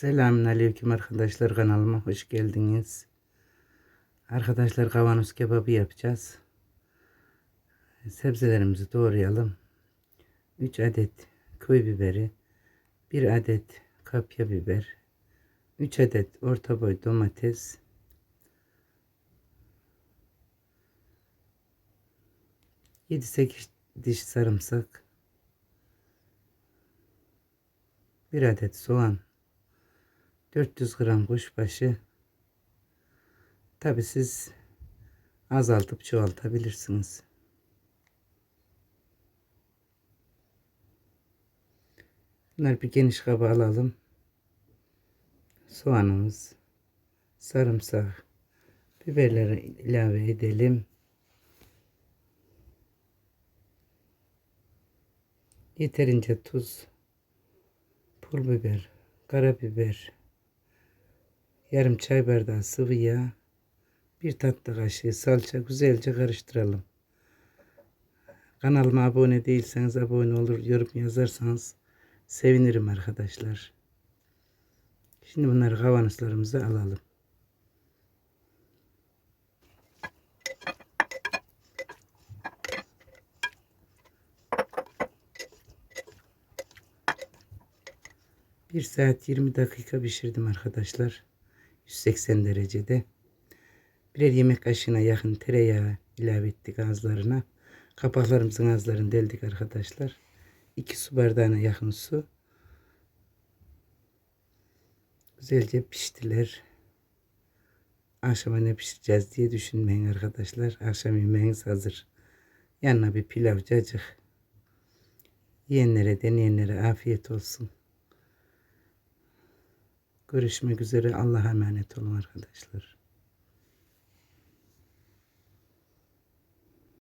Selamünaleyküm arkadaşlar kanalıma hoş geldiniz. Arkadaşlar kavanoz kebabı yapacağız. Sebzelerimizi doğrayalım. 3 adet köy biberi, 1 adet kapya biber, 3 adet orta boy domates, Yedi sekiz diş sarımsak, bir adet soğan, 400 gram kuşbaşı. Tabi siz azaltıp çoğaltabilirsiniz. Bunları bir geniş kaba alalım. Soğanımız, sarımsak, biberleri ilave edelim. Yeterince tuz, pul biber, karabiber, yarım çay bardağı sıvı yağ, bir tatlı kaşığı salça güzelce karıştıralım. Kanalıma abone değilseniz abone olur, yorum yazarsanız sevinirim arkadaşlar. Şimdi bunları kavanozlarımıza alalım. Bir saat 20 dakika pişirdim arkadaşlar. 180 derecede. Birer yemek kaşığına yakın tereyağı ilave ettik ağızlarına. Kapaklarımızın ağızlarını deldik arkadaşlar. 2 su bardağına yakın su. Güzelce piştiler. Akşama ne pişireceğiz diye düşünmeyin arkadaşlar. Akşam yemeğiniz hazır. Yanına bir pilav cacık. Yiyenlere deneyenlere afiyet olsun. Görüşmek üzere. Allah'a emanet olun arkadaşlar.